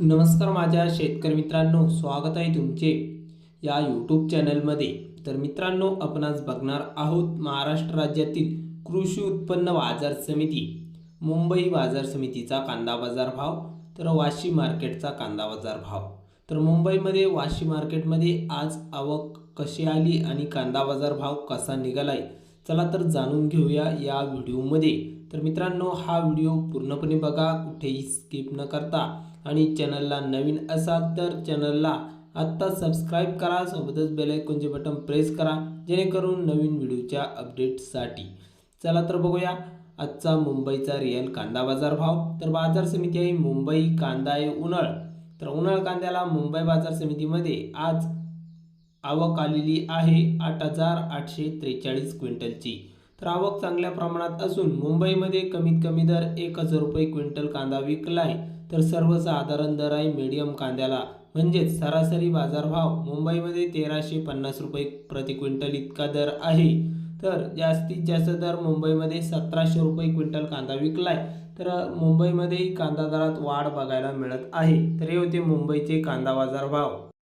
नमस्कार माझ्या शेतकरी मित्रांनो स्वागत आहे तुमचे या यूट्यूब चॅनलमध्ये तर मित्रांनो आपण आज बघणार आहोत महाराष्ट्र राज्यातील कृषी उत्पन्न बाजार समिती मुंबई बाजार समितीचा कांदा बाजार भाव तर वाशी मार्केटचा कांदा बाजार भाव. तर मुंबईमध्ये वाशी मार्केटमध्ये आज आवक कशी आली आणि कांदा बाजार भाव कसा निघालाय? चला तर जाणून घेऊया या व्हिडिओमध्ये. तर मित्रांनो हा व्हिडिओ पूर्णपणे बघा कुठेही स्किप न करता. आणि चॅनलला नवीन असाल तर चॅनलला आत्ता सबस्क्राईब करा सोबतच बेलायकॉनचे बटन प्रेस करा जेणेकरून नवीन व्हिडिओच्या अपडेट्ससाठी चला तर बघूया आजचा मुंबईचा रिअल कांदा बाजार भाव. तर बाजार समिती आहे मुंबई कांदा आहे उन्हाळ. तर उन्हाळ कांद्याला मुंबई बाजार समितीमध्ये आज आवक आलेली आहे आठ हजार आठशे त्रेचाळीस क्विंटलची. तर आवक चांगल्या प्रमाणात असून मुंबईमध्ये कमीत कमी दर एक हजार रुपये क्विंटल कांदा विकलाय. तर सर्वसाधारण दर आहे मीडियम कांद्याला. म्हणजेच सरासरी बाजारभाव मुंबईमध्ये तेराशे पन्नास रुपये प्रति क्विंटल इतका दर आहे. तर जास्तीत जास्त दर मुंबईमध्ये सतराशे रुपये क्विंटल कांदा विकलाय. तर मुंबईमध्येही कांदा दरात वाढ बघायला मिळत आहे. तर हे होते मुंबईचे कांदा बाजार भाव